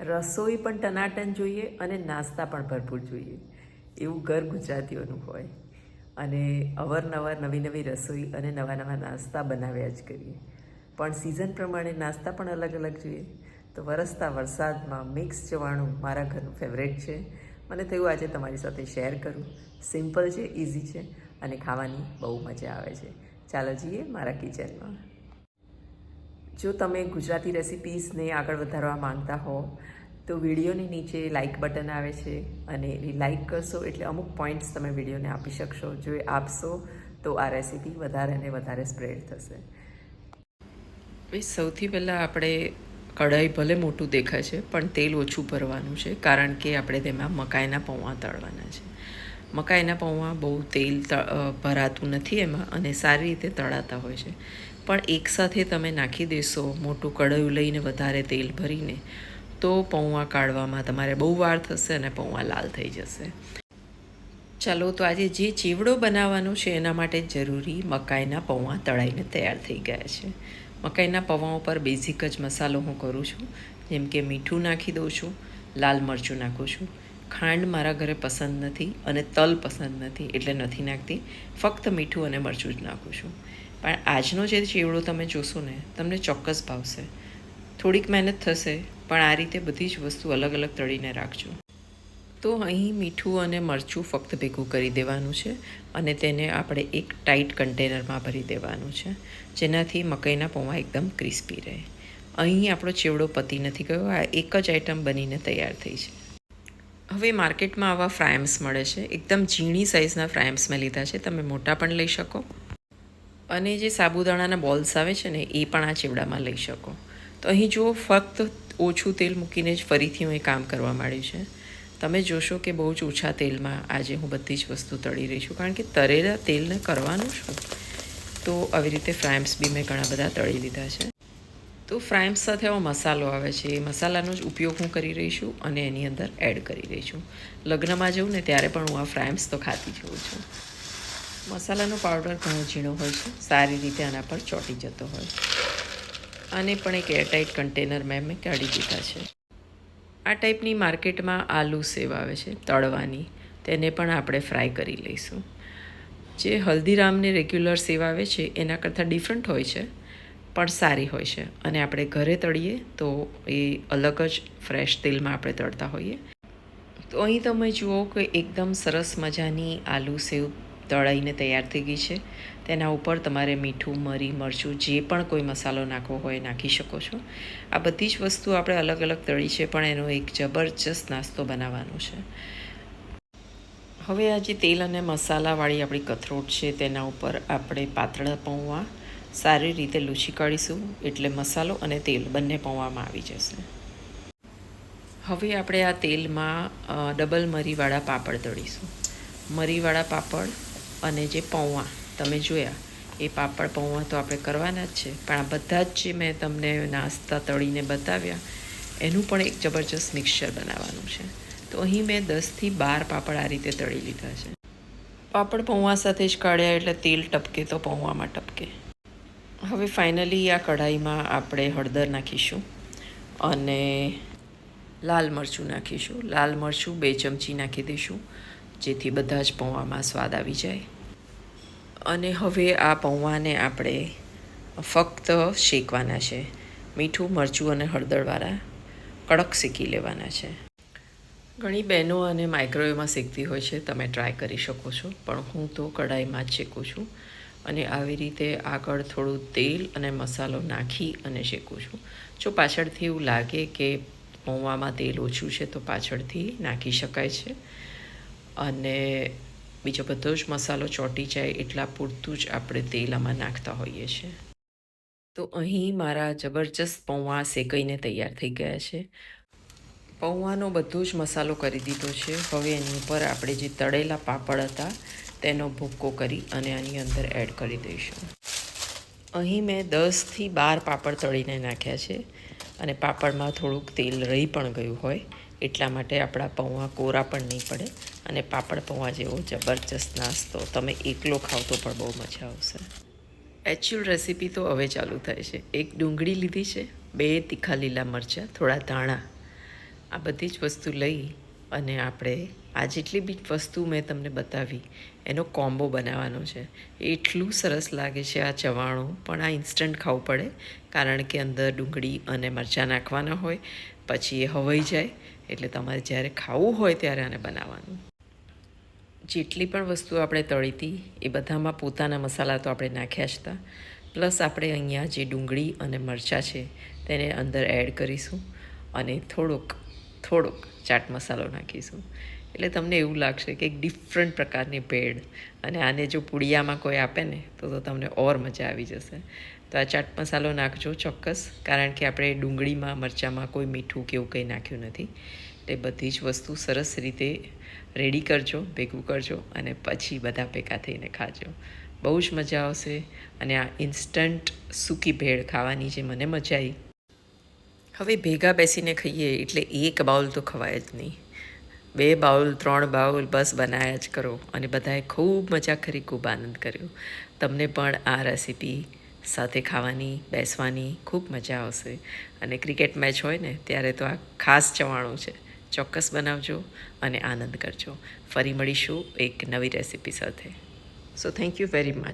રસોઈ પણ ટનાટન જોઈએ અને નાસ્તા પણ ભરપૂર જોઈએ. એવું ઘર ગુજરાતીઓનું હોય. અને અવારનવાર નવી નવી રસોઈ અને નવા નવા નાસ્તા બનાવ્યા જ કરીએ. પણ સિઝન પ્રમાણે નાસ્તા પણ અલગ અલગ જોઈએ. તો વરસતા વરસાદમાં મિક્સ જવાણું મારા ઘરનું ફેવરેટ છે. મને થયું આજે તમારી સાથે શેર કરું. સિમ્પલ છે ઇઝી છે અને ખાવાની બહુ મજા આવે છે. ચાલો જઈએ મારા કિચનમાં જો તમે ગુજરાતી રેસિપીઝને આગળ વધારવા માંગતા હો, તો વિડીયોની નીચે લાઇક બટન આવે છે અને એ લાઇક કરશો એટલે અમુક પોઈન્ટ્સ તમે વિડીયોને આપી શકશો. જો એ આપશો, તો આ રેસિપી વધારે અને વધારે સ્પ્રેડ થશે. ભાઈ સૌથી પહેલાં આપણે કઢાઈ ભલે મોટું દેખાય છે, પણ તેલ ઓછું ભરવાનું છે, કારણ કે આપણે તેમાં મકાઈના પૌવા તળવાના છે. મકાઈના પૌવા બહુ તેલ ભરાતું નથી એમાં અને સારી રીતે તળાતા હોય છે. પણ એકસાથે તમે નાખી દેશો, મોટું કઢાયું લઈને વધારે તેલ ભરીને, તો પૌવા કાઢવામાં તમારે બહુ વાર થશે અને પૌવા લાલ થઈ જશે. ચાલો, તો આજે જે ચીવડો બનાવવાનો છે એના માટે જરૂરી મકાઈના પૌવા તળાઈને તૈયાર થઈ ગયા છે. મકાઈના પૌવા ઉપર બેઝિક જ મસાલો હું કરું છું. જેમ કે મીઠું નાખી દઉં છું, લાલ મરચું નાખું છું ખાંડ મારા ઘરે પસંદ નથી અને તલ પસંદ નથી એટલે નથી નાખતી. ફક્ત મીઠું અને મરચું જ નાખું છું. પણ આજનો જે ચેવડો તમે જોશો ને, તમને ચોક્કસ ભાવશે. થોડીક મહેનત થશે, પણ આ રીતે બધી જ વસ્તુ અલગ અલગ તળીને રાખજો. તો અહીં મીઠું અને મરચું ફક્ત ભેગું કરી દેવાનું છે અને તેને આપણે એક ટાઈટ કન્ટેનરમાં ભરી દેવાનું છે, જેનાથી મકાઈના પૌવા એકદમ ક્રિસ્પી રહે. અહીં આપણો ચેવડો પતી નથી ગયો, આ એક જ આઈટમ બનીને તૈયાર થઈ છે. હવે માર્કેટમાં આવા ફ્રાયમ્સ મળે છે. એકદમ ઝીણી સાઇઝના ફ્રાયમ્સ મેં લીધા છે. તમે મોટા પણ લઈ શકો. અને જે સાબુદાણાના બોલ્સ આવે છે ને, એ પણ આ ચેવડામાં લઈ શકો. તો અહીં જુઓ, ફક્ત ઓછું તેલ મૂકીને જ ફરીથી હું એ કામ કરવા માંડ્યું છે. તમે જોશો કે બહુ જ ઓછા તેલમાં આજે હું બધી જ વસ્તુ તળી રહી છું. કારણ કે તળેલા તેલને કરવાનું છું તો આવી રીતે ફ્રાયમ્સ બી મેં ઘણા બધા તળી લીધા છે. તો ફ્રાઈમ્સ સાથે આવો મસાલો આવે છે. એ મસાલાનો જ ઉપયોગ હું કરી રહી છું અને એની અંદર એડ કરી રહી છું. લગ્નમાં જઉં ને ત્યારે પણ હું આ ફ્રાઈમ્સ તો ખાતી જઉં છું. મસાલાનો પાવડર ઘણો ઝીણો હોય છે. સારી રીતે આના પર ચોંટી જતો હોય આને પણ એક એરટાઇટ કન્ટેનર મેં કાઢી દીધા છે. આ ટાઈપની માર્કેટમાં આલુ સેવ આવે છે, તળવાની. તેને પણ આપણે ફ્રાય કરી લઈશું. જે હલ્દીરામને રેગ્યુલર સેવ આવે છે, એના કરતાં ડિફરન્ટ હોય છે. પણ સારી હોય છે. અને આપણે ઘરે તળીએ તો એ અલગ જ ફ્રેશ તેલમાં આપણે તળતા હોઈએ. તો અહીં તમે જુઓ કે એકદમ સરસ મજાની આલુ સેવ તળાઈને તૈયાર થઈ ગઈ છે. તેના ઉપર તમારે મીઠું, મરી, મરચું જે પણ કોઈ મસાલો નાખવો હોય નાખી શકો છો. આ બધી જ વસ્તુ આપણે અલગ અલગ તળી છે, પણ એનો એક જબરજસ્ત નાસ્તો બનાવવાનો છે. હવે આ જે તેલ અને મસાલાવાળી આપણી કથરોટ છે, તેના ઉપર આપણે પાતળા પૌવા સારી રીતે લૂછી કાઢીશું, એટલે મસાલો અને તેલ બંને પૌવામાં આવી જશે. હવે આપણે આ તેલમાં ડબલ મરીવાળા પાપડ તળીશું. મરીવાળા પાપડ અને જે પૌવા તમે જોયા, એ પાપડ પૌવા તો આપણે કરવાના જ છે, પણ આ બધા જ જે મેં તમને નાસ્તા તળીને બતાવ્યા, એનું પણ એક જબરજસ્ત મિક્સચર બનાવવાનું છે. તો અહીં મેં દસથી બાર પાપડ આ રીતે તળી લીધા છે. પાપડ પૌવા સાથે જ કાઢ્યા, એટલે તેલ ટપકે તો પૌવામાં ટપકે. હવે ફાઇનલી આ કઢાઈમાં આપણે હળદર નાખીશું અને લાલ મરચું નાખીશું. લાલ મરચું બે ચમચી નાખી દઈશું, જેથી બધા જ પૌવામાં સ્વાદ આવી જાય. અને હવે આ પૌવાને આપણે ફક્ત શેકવાના છે. મીઠું, મરચું અને હળદરવાળા કડક શેકી લેવાના છે. ઘણી બહેનો અને માઇક્રોવેવમાં શેકતી હોય છે, તમે ટ્રાય કરી શકો છો. પણ હું તો કઢાઈમાં જ શેકું છું. અને આવી રીતે આગળ થોડું તેલ અને મસાલો નાખી અને શેકું છું. જો પાછળથી એવું લાગે કે પૌવામાં તેલ ઓછું છે, તો પાછળથી નાખી શકાય છે. અને બીજો બધો જ મસાલો ચોંટી જાય એટલા પૂરતું જ આપણે તેલ આમાં નાખતા હોઈએ છીએ. તો અહીં મારા જબરજસ્ત પૌવા શેકાઈને તૈયાર થઈ ગયા છે. પૌવાનો બધો જ મસાલો કરી દીધો છે. હવે એની ઉપર આપણે જે તળેલા પાપડ હતા તેનો ભૂક્કો કરી અને આની અંદર એડ કરી દઈશું. અહીં મેં દસથી બાર પાપડ તળીને નાખ્યા છે અને પાપડમાં થોડુંક તેલ રહી પણ ગયું હોય એટલા માટે આપણા પૌવા કોરા પણ નહીં પડે અને પાપડ પૌવા જેવો જબરજસ્ત નાસ્તો તમે એકલો ખાવ તો પણ બહુ મજા આવશે. એકચ્યુઅલ રેસીપી તો હવે ચાલુ થાય છે. એક ડુંગળી લીધી છે, બે તીખા લીલા મરચાં, થોડા ધાણા. આ બધી જ વસ્તુ લઈ અને આપણે આ જેટલી બી વસ્તુ મેં તમને બતાવી, એનો કોમ્બો બનાવવાનો છે. એટલું સરસ લાગે છે આ ચવાણું, પણ આ ઇન્સ્ટન્ટ ખાવું પડે, કારણ કે અંદર ડુંગળી અને મરચાં નાખવાના હોય, પછી એ હવાઈ જાય, એટલે તમારે જ્યારે ખાવું હોય ત્યારે આને બનાવવાનું. જેટલી પણ વસ્તુ આપણે તળી હતી, એ બધામાં પોતાના મસાલા તો આપણે નાખ્યા જ હતા. પ્લસ આપણે અહીંયા જે ડુંગળી અને મરચાં છે, તેને અંદર એડ કરીશું અને થોડોક થોડોક ચાટ મસાલો નાખીશું. એટલે તમને એવું લાગશે કે એક ડિફરન્ટ પ્રકારની ભેળ અને આને જો પુડિયામાં કોઈ આપે ને, તો તો તમને ઓર મજા આવી જશે. તો આ ચાટ મસાલો નાખજો ચોક્કસ, કારણ કે આપણે ડુંગળીમાં, મરચાંમાં કોઈ મીઠું કે એવું કંઈ નાખ્યું નથી. એટલે બધી જ વસ્તુ સરસ રીતે રેડી કરજો, ભેગું કરજો અને પછી બધા ભેગા થઈને ખાજો. બહુ જ મજા આવશે અને આ ઇન્સ્ટન્ટ સૂકી ભેળ ખાવાની જે મને મજા આવી હવે ભેગા બેસીને ખાઈએ એટલે એક બાઉલ તો ખવાય જ નહીં. બે બાઉલ, ત્રણ બાઉલ બસ બનાવ્યા જ કરો. અને બધાએ ખૂબ મજા કરી, ખૂબ આનંદ કર્યો. તમને પણ આ રેસીપી સાથે ખાવાની, બેસવાની ખૂબ મજા આવશે. અને ક્રિકેટ મેચ હોય ને, ત્યારે તો આ ખાસ ચવાણું છે. ચોક્કસ બનાવજો અને આનંદ કરજો. ફરી મળીશું એક નવી રેસીપી સાથે. So thank you very much